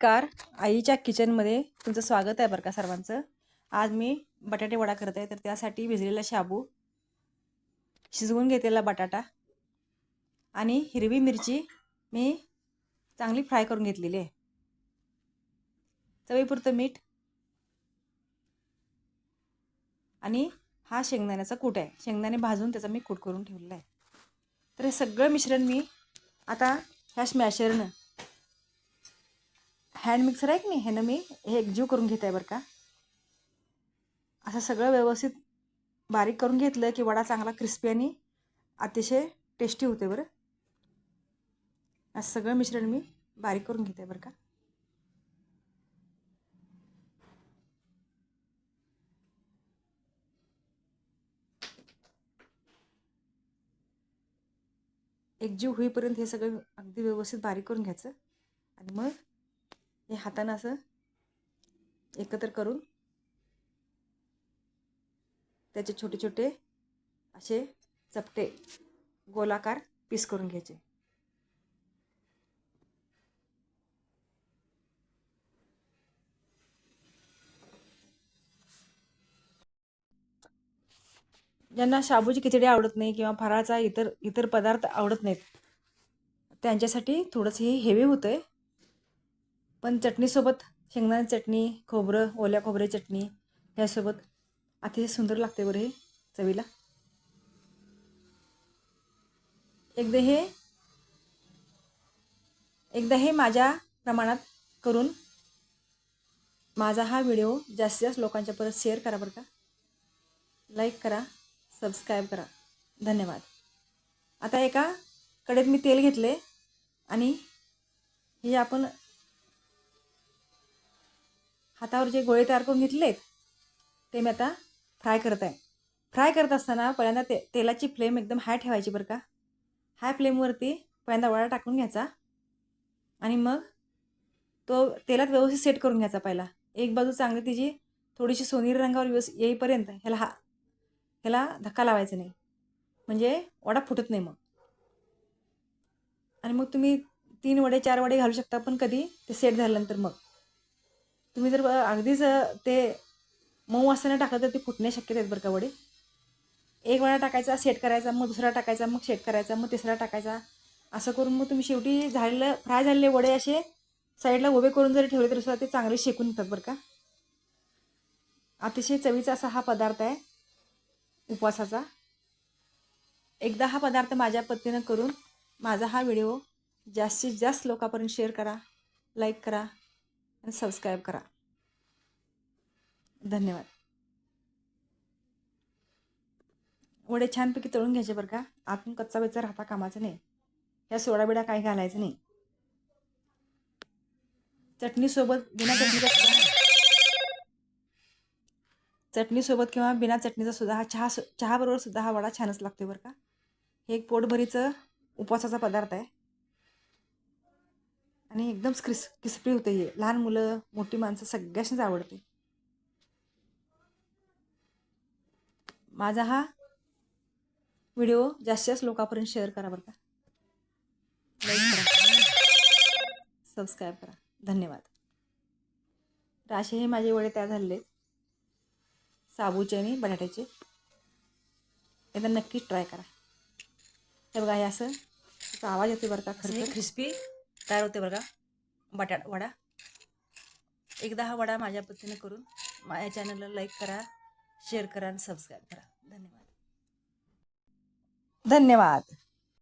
नमस्कार. आईच्या किचनमध्ये तुमचं स्वागत आहे बरं का सर्वांचं. आज मी बटाटे वडा करत आहे तर त्यासाठी भिजलेला शाबू शिजवून घेतलेला बटाटा आणि हिरवी मिरची मी चांगली फ्राय करून घेतलेली आहे. चवीपुरतं मीठ आणि हा शेंगदाण्याचा कूट आहे. शेंगदाणे भाजून त्याचा मी कूट करून ठेवलेला आहे. तर हे सगळं मिश्रण मी आता ह्या स्मॅशरनं हँड मिक्सर आहे की नाही? ह्यानं मी हे एकजीव करून घेत आहे बरं का? असं सगळं व्यवस्थित बारीक करून घेतलं की वडा चांगला क्रिस्पी आणि अतिशय टेस्टी होते बरं. असं सगळं मिश्रण मी बारीक करून घेते बरं का? एकजीव होईपर्यंत हे सगळं अगदी व्यवस्थित बारीक करून घ्यायचं. आणि मग हे हातानं असं एकत्र करून त्याचे छोटे छोटे असे चपटे गोलाकार पीस करून घ्यायचे. ज्यांना शाबूची खिचडी आवडत नाही किंवा फराळाचा इतर इतर पदार्थ आवडत नाहीत त्यांच्यासाठी थोडंसं हे हेवी होतं आहे पण चटणीसोबत शेंगदाणे चटणी खोबरं ओल्या खोबरे चटणी ह्यासोबत अतिशय सुंदर लागते बरं हे चवीला. एकदा हे एकदा हे माझ्या प्रमाणात करून माझा हा व्हिडिओ जास्तीत जास्त लोकांच्या परत शेअर करा बरं का. लाईक करा सबस्क्राईब करा. धन्यवाद. आता एका कडेत मी तेल घेतले आणि हे आपण हातावर जे गोळे तयार करून घेतलेत ते मी आता फ्राय करत आहे. फ्राय करत असताना पहिल्यांदा ते तेलाची फ्लेम एकदम हाय ठेवायची बरं का. हाय फ्लेमवरती पहिल्यांदा वडा टाकून घ्यायचा. आणि मग तो तेलात व्यवस्थित सेट करून घ्यायचा पहिला. एक बाजू चांगली तिची थोडीशी सोनेरी रंगावर व्यवस्थित येईपर्यंत ह्याला हा ह्याला धक्का लावायचा नाही. म्हणजे वडा फुटत नाही मग. आणि मग तुम्ही तीन वडे चार वडे घालू शकता पण कधी ते सेट झाल्यानंतर मग. तुम्ही जर अगदीच ते मऊ असताना टाकलं तर ते फुटणे शक्यता आहेत बरं का वडे एक वेळा टाकायचा सेट करायचा मग दुसरा टाकायचा मग सेट करायचा मग तिसरा टाकायचा. असं करून मग तुम्ही शेवटी झालेलं फ्राय झालेले वडे असे साईडला उभे करून जरी ठेवले तरी सुद्धा ते चांगले शेकून येतात बरं का. अतिशय चवीचा असा हा पदार्थ आहे उपवासाचा. एकदा हा पदार्थ माझ्या पद्धतीनं करून माझा हा व्हिडिओ जास्तीत जास्त लोकांपर्यंत शेअर करा लाईक करा. आणि सबस्क्राईब करा. धन्यवाद. वडे छानपैकी तळून घ्यायचे बरं का. आतून कच्चा वेचा राहता कामाचं नाही. ह्या सोडा बिडा काही घालायचं नाही. चटणीसोबत बिना चटणीचा चटणीसोबत किंवा बिना चटणीचा सुद्धा हा चहा चहाबरोबर सुद्धा हा वडा छानच लागतो बरं का. हे एक पोटभरीचं उपवासाचा पदार्थ आहे. आणि एकदम क्रिस क्रिस्पी होते हे. लहान मुलं मोठी माणसं सगळ्यांनाच आवडते. माझा हा व्हिडिओ जास्तीत जास्त लोकांपर्यंत शेअर करा बरं का. लाईक करा. सबस्क्राईब करा. धन्यवाद. तर असे हे माझे वडे तयार झालेले साबूचे आणि बटाट्याचे. एकदा नक्कीच ट्राय करा. हे बघा हे असं त्याचा आवाज येतो बरं का खरं क्रिस्पी तयार होते बघा. का बटाट वडा. एकदा हा वडा माझ्या पद्धतीने करून माझ्या चॅनलला लाईक करा शेअर करा आणि सबस्क्राईब करा. धन्यवाद. धन्यवाद.